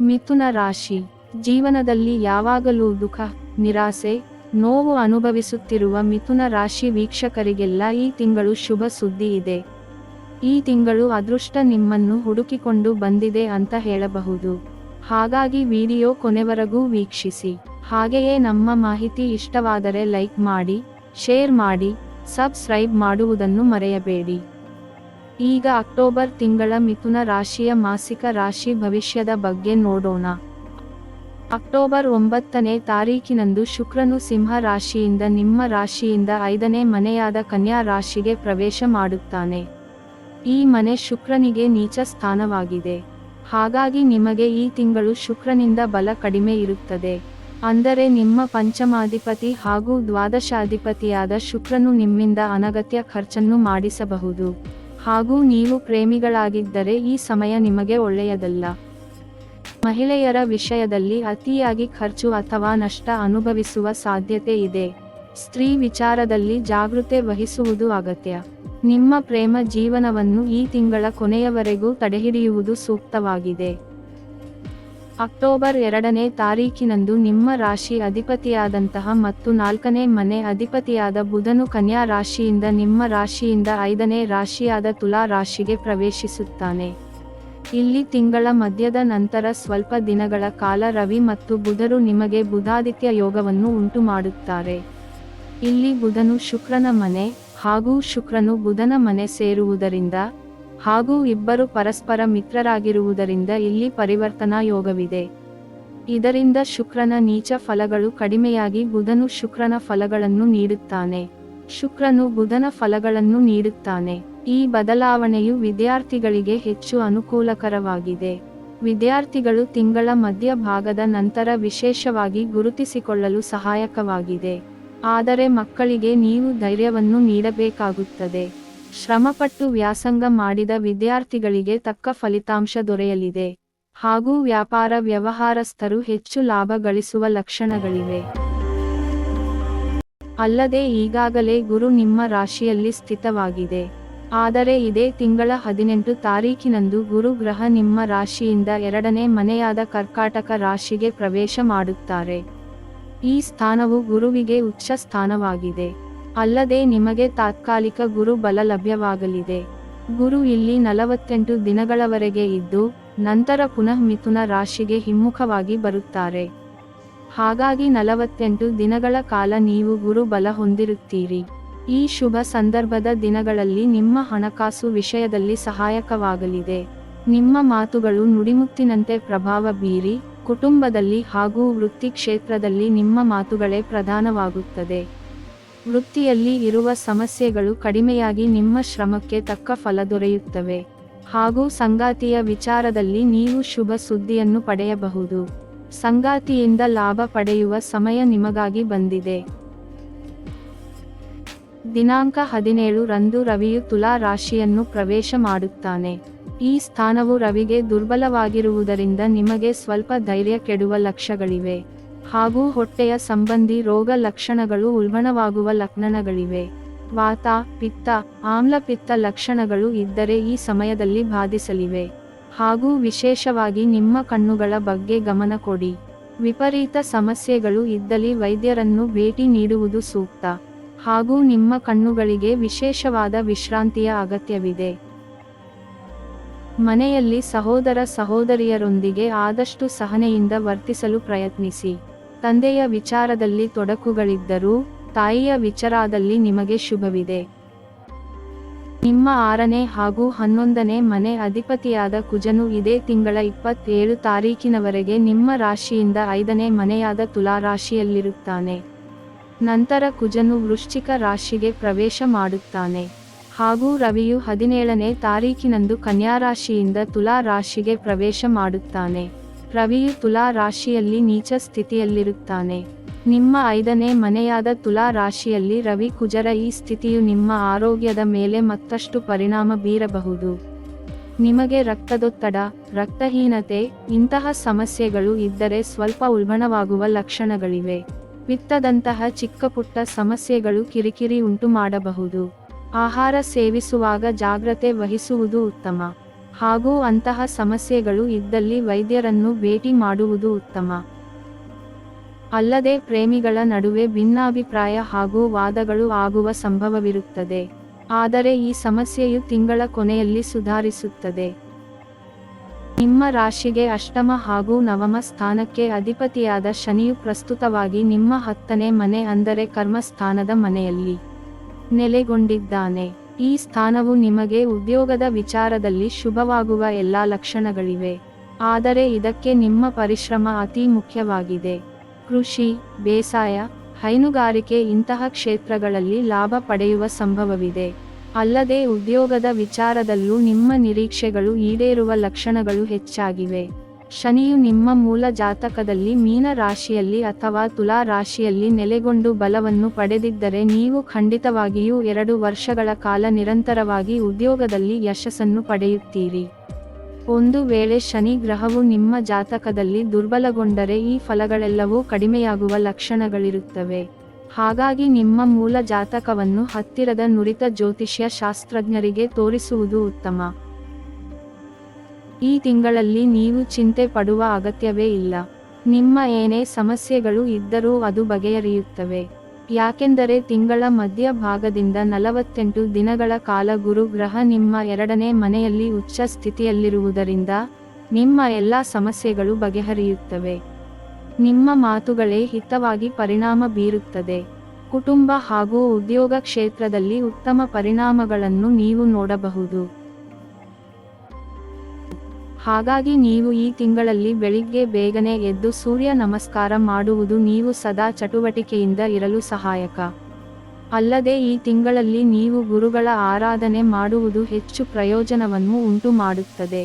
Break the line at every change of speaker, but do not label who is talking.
ಮಿಥುನ ರಾಶಿ. ಜೀವನದಲ್ಲಿ ಯಾವಾಗಲೂ ದುಃಖ, ನಿರಾಸೆ, ನೋವು ಅನುಭವಿಸುತ್ತಿರುವ ಮಿಥುನ ರಾಶಿ ವೀಕ್ಷಕರಿಗೆಲ್ಲ ಈ ತಿಂಗಳು ಶುಭ ಸುದ್ದಿ ಇದೆ. ಈ ತಿಂಗಳು ಅದೃಷ್ಟ ನಿಮ್ಮನ್ನು ಹುಡುಕಿಕೊಂಡು ಬಂದಿದೆ ಅಂತ ಹೇಳಬಹುದು. ಹಾಗಾಗಿ ವಿಡಿಯೋ ಕೊನೆವರೆಗೂ ವೀಕ್ಷಿಸಿ. ಹಾಗೆಯೇ ನಮ್ಮ ಮಾಹಿತಿ ಇಷ್ಟವಾದರೆ ಲೈಕ್ ಮಾಡಿ, ಶೇರ್ ಮಾಡಿ, ಸಬ್ಸ್ಕ್ರೈಬ್ ಮಾಡುವುದನ್ನು ಮರೆಯಬೇಡಿ. ಈಗ ಅಕ್ಟೋಬರ್ ತಿಂಗಳ ಮಿಥುನ ರಾಶಿಯ ಮಾಸಿಕ ರಾಶಿ ಭವಿಷ್ಯದ ಬಗ್ಗೆ ನೋಡೋಣ. ಅಕ್ಟೋಬರ್ ಒಂಬತ್ತನೇ ತಾರೀಕಿನಂದು ಶುಕ್ರನು ಸಿಂಹ ರಾಶಿಯಿಂದ ನಿಮ್ಮ ರಾಶಿಯಿಂದ ಐದನೇ ಮನೆಯಾದ ಕನ್ಯಾ ರಾಶಿಗೆ ಪ್ರವೇಶ ಮಾಡುತ್ತಾನೆ. ಈ ಮನೆ ಶುಕ್ರನಿಗೆ ನೀಚ ಸ್ಥಾನವಾಗಿದೆ. ಹಾಗಾಗಿ ನಿಮಗೆ ಈ ತಿಂಗಳು ಶುಕ್ರನಿಂದ ಬಲ ಕಡಿಮೆ ಇರುತ್ತದೆ. ಅಂದರೆ ನಿಮ್ಮ ಪಂಚಮಾಧಿಪತಿ ಹಾಗೂ ದ್ವಾದಶಾಧಿಪತಿಯಾದ ಶುಕ್ರನು ನಿಮ್ಮಿಂದ ಅನಗತ್ಯ ಖರ್ಚನ್ನು ಮಾಡಿಸಬಹುದು. ಹಾಗೂ ನೀವು ಪ್ರೇಮಿಗಳಾಗಿದ್ದರೆ ಈ ಸಮಯ ನಿಮಗೆ ಒಳ್ಳೆಯದಲ್ಲ. ಮಹಿಳೆಯರ ವಿಷಯದಲ್ಲಿ ಅತಿಯಾಗಿ ಖರ್ಚು ಅಥವಾ ನಷ್ಟ ಅನುಭವಿಸುವ ಸಾಧ್ಯತೆ ಇದೆ. ಸ್ತ್ರೀ ವಿಚಾರದಲ್ಲಿ ಜಾಗೃತೆ ವಹಿಸುವುದು ಅಗತ್ಯ. ನಿಮ್ಮ ಪ್ರೇಮ ಜೀವನವನ್ನು ಈ ತಿಂಗಳ ಕೊನೆಯವರೆಗೂ ತಡೆಹಿಡಿಯುವುದು ಸೂಕ್ತವಾಗಿದೆ. ಅಕ್ಟೋಬರ್ ಎರಡನೇ ತಾರೀಖಿನಂದು ನಿಮ್ಮ ರಾಶಿ ಅಧಿಪತಿಯಾದಂತಹ ಮತ್ತು ನಾಲ್ಕನೇ ಮನೆ ಅಧಿಪತಿಯಾದ ಬುಧನು ಕನ್ಯಾ ರಾಶಿಯಿಂದ ನಿಮ್ಮ ರಾಶಿಯಿಂದ ಐದನೇ ರಾಶಿಯಾದ ತುಲಾ ರಾಶಿಗೆ ಪ್ರವೇಶಿಸುತ್ತಾನೆ. ಇಲ್ಲಿ ತಿಂಗಳ ಮಧ್ಯದ ನಂತರ ಸ್ವಲ್ಪ ದಿನಗಳ ಕಾಲ ರವಿ ಮತ್ತು ಬುಧರು ನಿಮಗೆ ಬುಧಾದಿತ್ಯ ಯೋಗವನ್ನು ಉಂಟು ಮಾಡುತ್ತಾರೆ ಇಲ್ಲಿ ಬುಧನು ಶುಕ್ರನ ಮನೆ ಹಾಗೂ ಶುಕ್ರನು ಬುಧನ ಮನೆ ಸೇರುವುದರಿಂದ ಹಾಗೂ ಇಬ್ಬರು ಪರಸ್ಪರ ಮಿತ್ರರಾಗಿರುವುದರಿಂದ ಇಲ್ಲಿ ಪರಿವರ್ತನಾ ಯೋಗವಿದೆ. ಇದರಿಂದ ಶುಕ್ರನ ನೀಚ ಫಲಗಳು ಕಡಿಮೆಯಾಗಿ ಬುಧನು ಶುಕ್ರನ ಫಲಗಳನ್ನು ನೀಡುತ್ತಾನೆ. ಶುಕ್ರನು ಬುಧನ ಫಲಗಳನ್ನು ನೀಡುತ್ತಾನೆ. ಈ ಬದಲಾವಣೆಯು ವಿದ್ಯಾರ್ಥಿಗಳಿಗೆ ಹೆಚ್ಚು ಅನುಕೂಲಕರವಾಗಿದೆ. ವಿದ್ಯಾರ್ಥಿಗಳು ತಿಂಗಳ ಮಧ್ಯಭಾಗದ ನಂತರ ವಿಶೇಷವಾಗಿ ಗುರುತಿಸಿಕೊಳ್ಳಲು ಸಹಾಯಕವಾಗಿದೆ. ಆದರೆ ಮಕ್ಕಳಿಗೆ ನೀವು ಧೈರ್ಯವನ್ನು ನೀಡಬೇಕಾಗುತ್ತದೆ. ಶ್ರಮಪಟ್ಟು ವ್ಯಾಸಂಗ ಮಾಡಿದ ವಿದ್ಯಾರ್ಥಿಗಳಿಗೆ ತಕ್ಕ ಫಲಿತಾಂಶ ದೊರೆಯಲಿದೆ. ಹಾಗೂ ವ್ಯಾಪಾರ ವ್ಯವಹಾರಸ್ಥರು ಹೆಚ್ಚು ಲಾಭ ಗಳಿಸುವ ಲಕ್ಷಣಗಳಿವೆ. ಅಲ್ಲದೆ ಈಗಾಗಲೇ ಗುರು ನಿಮ್ಮ ರಾಶಿಯಲ್ಲಿ ಸ್ಥಿತವಾಗಿದೆ. ಆದರೆ ಇದೇ ತಿಂಗಳ ಹದಿನೆಂಟು ತಾರೀಕಿನಂದು ಗುರು ಗ್ರಹ ನಿಮ್ಮ ರಾಶಿಯಿಂದ ಎರಡನೇ ಮನೆಯಾದ ಕರ್ಕಾಟಕ ರಾಶಿಗೆ ಪ್ರವೇಶ ಮಾಡುತ್ತಾರೆ. ಈ ಸ್ಥಾನವು ಗುರುವಿಗೆ ಉಚ್ಚ ಸ್ಥಾನವಾಗಿದೆ. ಅಲ್ಲದೆ ನಿಮಗೆ ತಾತ್ಕಾಲಿಕ ಗುರು ಬಲ ಲಭ್ಯವಾಗಲಿದೆ. ಗುರು ಇಲ್ಲಿ ನಲವತ್ತೆಂಟು ದಿನಗಳವರೆಗೆ ಇದ್ದು, ನಂತರ ಪುನಃ ಮಿಥುನ ರಾಶಿಗೆ ಹಿಮ್ಮುಖವಾಗಿ ಬರುತ್ತಾರೆ. ಹಾಗಾಗಿ ನಲವತ್ತೆಂಟು ದಿನಗಳ ಕಾಲ ನೀವು ಗುರು ಬಲ ಹೊಂದಿರುತ್ತೀರಿ. ಈ ಶುಭ ಸಂದರ್ಭದ ದಿನಗಳಲ್ಲಿ ನಿಮ್ಮ ಹಣಕಾಸು ವಿಷಯದಲ್ಲಿ ಸಹಾಯಕವಾಗಲಿದೆ. ನಿಮ್ಮ ಮಾತುಗಳು ನುಡಿಮುತ್ತಿನಂತೆ ಪ್ರಭಾವ ಬೀರಿ, ಕುಟುಂಬದಲ್ಲಿ ಹಾಗೂ ವೃತ್ತಿ ಕ್ಷೇತ್ರದಲ್ಲಿ ನಿಮ್ಮ ಮಾತುಗಳೇ ಪ್ರಧಾನವಾಗುತ್ತದೆ. ವೃತ್ತಿಯಲ್ಲಿ ಇರುವ ಸಮಸ್ಯೆಗಳು ಕಡಿಮೆಯಾಗಿ ನಿಮ್ಮ ಶ್ರಮಕ್ಕೆ ತಕ್ಕ ಫಲ ದೊರೆಯುತ್ತವೆ. ಹಾಗೂ ಸಂಗಾತಿಯ ವಿಚಾರದಲ್ಲಿ ನೀವು ಶುಭ ಸುದ್ದಿಯನ್ನು ಪಡೆಯಬಹುದು. ಸಂಗಾತಿಯಿಂದ ಲಾಭ ಪಡೆಯುವ ಸಮಯ ನಿಮಗಾಗಿ ಬಂದಿದೆ. ದಿನಾಂಕ ಹದಿನೇಳು ರಂದು ರವಿಯು ತುಲಾ ರಾಶಿಯನ್ನು ಪ್ರವೇಶ ಮಾಡುತ್ತಾನೆ. ಈ ಸ್ಥಾನವು ರವಿಗೆ ದುರ್ಬಲವಾಗಿರುವುದರಿಂದ ನಿಮಗೆ ಸ್ವಲ್ಪ ಧೈರ್ಯ ಕೆಡುವ ಲಕ್ಷಗಳಿವೆ. ಹಾಗೂ ಹೊಟ್ಟೆಯ ಸಂಬಂಧಿ ರೋಗ ಲಕ್ಷಣಗಳು ಉಲ್ಬಣವಾಗುವ ಲಕ್ಷಣಗಳಿವೆ. ವಾತ, ಪಿತ್ತ, ಆಮ್ಲಪಿತ್ತ ಲಕ್ಷಣಗಳು ಇದ್ದರೆ ಈ ಸಮಯದಲ್ಲಿ ಬಾಧಿಸಲಿವೆ. ಹಾಗೂ ವಿಶೇಷವಾಗಿ ನಿಮ್ಮ ಕಣ್ಣುಗಳ ಬಗ್ಗೆ ಗಮನ ಕೊಡಿ. ವಿಪರೀತ ಸಮಸ್ಯೆಗಳು ಇದ್ದಲ್ಲಿ ವೈದ್ಯರನ್ನು ಭೇಟಿ ನೀಡುವುದು ಸೂಕ್ತ. ಹಾಗೂ ನಿಮ್ಮ ಕಣ್ಣುಗಳಿಗೆ ವಿಶೇಷವಾದ ವಿಶ್ರಾಂತಿಯ ಅಗತ್ಯವಿದೆ. ಮನೆಯಲ್ಲಿ ಸಹೋದರ ಸಹೋದರಿಯರೊಂದಿಗೆ ಆದಷ್ಟು ಸಹನೆಯಿಂದ ವರ್ತಿಸಲು ಪ್ರಯತ್ನಿಸಿ. ತಂದೆಯ ವಿಚಾರದಲ್ಲಿ ತೊಡಕುಗಳಿದ್ದರೂ, ತಾಯಿಯ ವಿಚಾರದಲ್ಲಿ ನಿಮಗೆ ಶುಭವಿದೆ. ನಿಮ್ಮ ಆರನೇ ಹಾಗೂ ಹನ್ನೊಂದನೇ ಮನೆ ಅಧಿಪತಿಯಾದ ಕುಜನು ಇದೇ ತಿಂಗಳ ಇಪ್ಪತ್ತೇಳು ತಾರೀಕಿನವರೆಗೆ ನಿಮ್ಮ ರಾಶಿಯಿಂದ ಐದನೇ ಮನೆಯಾದ ತುಲಾ ರಾಶಿಯಲ್ಲಿರುತ್ತಾನೆ ನಂತರ ಕುಜನು ವೃಶ್ಚಿಕ ರಾಶಿಗೆ ಪ್ರವೇಶ ಮಾಡುತ್ತಾನೆ. ಹಾಗೂ ರವಿಯು ಹದಿನೇಳನೇ ತಾರೀಕಿನಂದು ಕನ್ಯಾ ರಾಶಿಯಿಂದ ತುಲಾ ರಾಶಿಗೆ ಪ್ರವೇಶ ಮಾಡುತ್ತಾನೆ. ರವಿಯು ತುಲಾ ರಾಶಿಯಲ್ಲಿ ನೀಚ ಸ್ಥಿತಿಯಲ್ಲಿರುತ್ತಾನೆ. ನಿಮ್ಮ ಐದನೇ ಮನೆಯಾದ ತುಲಾ ರಾಶಿಯಲ್ಲಿ ರವಿ ಕುಜರ ಈ ಸ್ಥಿತಿಯು ನಿಮ್ಮ ಆರೋಗ್ಯದ ಮೇಲೆ ಮತ್ತಷ್ಟು ಪರಿಣಾಮ ಬೀರಬಹುದು. ನಿಮಗೆ ರಕ್ತದೊತ್ತಡ, ರಕ್ತಹೀನತೆ, ಇಂತಹ ಸಮಸ್ಯೆಗಳು ಇದ್ದರೆ ಸ್ವಲ್ಪ ಉಲ್ಬಣವಾಗುವ ಲಕ್ಷಣಗಳಿವೆ. ಪಿತ್ತದಂತಹ ಚಿಕ್ಕಪುಟ್ಟ ಸಮಸ್ಯೆಗಳು ಕಿರಿಕಿರಿ ಉಂಟು ಮಾಡಬಹುದು ಆಹಾರ ಸೇವಿಸುವಾಗ ಜಾಗ್ರತೆ ವಹಿಸುವುದು ಉತ್ತಮ. ಹಾಗೂ ಅಂತಹ ಸಮಸ್ಯೆಗಳು ಇದ್ದಲ್ಲಿ ವೈದ್ಯರನ್ನು ಭೇಟಿ ಮಾಡುವುದು ಉತ್ತಮ. ಅಲ್ಲದೆ ಪ್ರೇಮಿಗಳ ನಡುವೆ ಭಿನ್ನಾಭಿಪ್ರಾಯ ಹಾಗೂ ವಾದಗಳು ಆಗುವ ಸಂಭವವಿರುತ್ತದೆ. ಆದರೆ ಈ ಸಮಸ್ಯೆಯು ತಿಂಗಳ ಕೊನೆಯಲ್ಲಿ ಸುಧಾರಿಸುತ್ತದೆ. ನಿಮ್ಮ ರಾಶಿಗೆ ಅಷ್ಟಮ ಹಾಗೂ ನವಮ ಸ್ಥಾನಕ್ಕೆ ಅಧಿಪತಿಯಾದ ಶನಿಯು ಪ್ರಸ್ತುತವಾಗಿ ನಿಮ್ಮ ಹತ್ತನೇ ಮನೆ ಅಂದರೆ ಕರ್ಮಸ್ಥಾನದ ಮನೆಯಲ್ಲಿ ನೆಲೆಗೊಂಡಿದ್ದಾನೆ. ಈ ಸ್ಥಾನವು ನಿಮಗೆ ಉದ್ಯೋಗದ ವಿಚಾರದಲ್ಲಿ ಶುಭವಾಗುವ ಎಲ್ಲ ಲಕ್ಷಣಗಳಿವೆ. ಆದರೆ ಇದಕ್ಕೆ ನಿಮ್ಮ ಪರಿಶ್ರಮ ಅತಿ ಮುಖ್ಯವಾಗಿದೆ. ಕೃಷಿ, ಬೇಸಾಯ, ಹೈನುಗಾರಿಕೆ ಇಂತಹ ಕ್ಷೇತ್ರಗಳಲ್ಲಿ ಲಾಭ ಪಡೆಯುವ ಸಂಭವವಿದೆ. ಅಲ್ಲದೆ ಉದ್ಯೋಗದ ವಿಚಾರದಲ್ಲೂ ನಿಮ್ಮ ನಿರೀಕ್ಷೆಗಳು ಈಡೇರುವ ಲಕ್ಷಣಗಳು ಹೆಚ್ಚಾಗಿವೆ. ಶನಿಯು ನಿಮ್ಮ ಮೂಲ ಜಾತಕದಲ್ಲಿ ಮೀನ ರಾಶಿಯಲ್ಲಿ ಅಥವಾ ತುಲಾ ರಾಶಿಯಲ್ಲಿ ನೆಲೆಗೊಂಡು ಬಲವನ್ನು ಪಡೆದಿದ್ದರೆ ನೀವು ಖಂಡಿತವಾಗಿಯೂ ಎರಡು ವರ್ಷಗಳ ಕಾಲ ನಿರಂತರವಾಗಿ ಉದ್ಯೋಗದಲ್ಲಿ ಯಶಸ್ಸನ್ನು ಪಡೆಯುತ್ತೀರಿ. ಒಂದು ವೇಳೆ ಶನಿ ಗ್ರಹವು ನಿಮ್ಮ ಜಾತಕದಲ್ಲಿ ದುರ್ಬಲಗೊಂಡರೆ ಈ ಫಲಗಳೆಲ್ಲವೂ ಕಡಿಮೆಯಾಗುವ ಲಕ್ಷಣಗಳಿರುತ್ತವೆ. ಹಾಗಾಗಿ ನಿಮ್ಮ ಮೂಲ ಜಾತಕವನ್ನು ಹತ್ತಿರದ ನುರಿತ ಜ್ಯೋತಿಷ್ಯ ಶಾಸ್ತ್ರಜ್ಞರಿಗೆ ತೋರಿಸುವುದು ಉತ್ತಮ. ಈ ತಿಂಗಳಲ್ಲಿ ನೀವು ಚಿಂತೆ ಪಡುವ ಅಗತ್ಯವೇ ಇಲ್ಲ. ನಿಮ್ಮ ಏನೇ ಸಮಸ್ಯೆಗಳು ಇದ್ದರೂ ಅದು ಬಗೆಹರಿಯುತ್ತವೆ. ಯಾಕೆಂದರೆ ತಿಂಗಳ ಮಧ್ಯ ಭಾಗದಿಂದ ನಲವತ್ತೆಂಟು ದಿನಗಳ ಕಾಲ ಗುರು ಗ್ರಹ ನಿಮ್ಮ ಎರಡನೇ ಮನೆಯಲ್ಲಿ ಉಚ್ಚ ಸ್ಥಿತಿಯಲ್ಲಿರುವುದರಿಂದ ನಿಮ್ಮ ಎಲ್ಲ ಸಮಸ್ಯೆಗಳು ಬಗೆಹರಿಯುತ್ತವೆ. ನಿಮ್ಮ ಮಾತುಗಳೇ ಹಿತವಾಗಿ ಪರಿಣಾಮ ಬೀರುತ್ತದೆ. ಕುಟುಂಬ ಹಾಗೂ ಉದ್ಯೋಗ ಕ್ಷೇತ್ರದಲ್ಲಿ ಉತ್ತಮ ಪರಿಣಾಮಗಳನ್ನು ನೀವು ನೋಡಬಹುದು. ಹಾಗಾಗಿ ನೀವು ಈ ತಿಂಗಳಲ್ಲಿ ಬೆಳಿಗ್ಗೆ ಬೇಗನೆ ಎದ್ದು ಸೂರ್ಯ ನಮಸ್ಕಾರ ಮಾಡುವುದು ನೀವು ಸದಾ ಚಟುವಟಿಕೆಯಿಂದ ಇರಲು ಸಹಾಯಕ. ಅಲ್ಲದೆ ಈ ತಿಂಗಳಲ್ಲಿ ನೀವು ಗುರುಗಳ ಆರಾಧನೆ ಮಾಡುವುದು ಹೆಚ್ಚು ಪ್ರಯೋಜನವನ್ನು ಉಂಟು ಮಾಡುತ್ತದೆ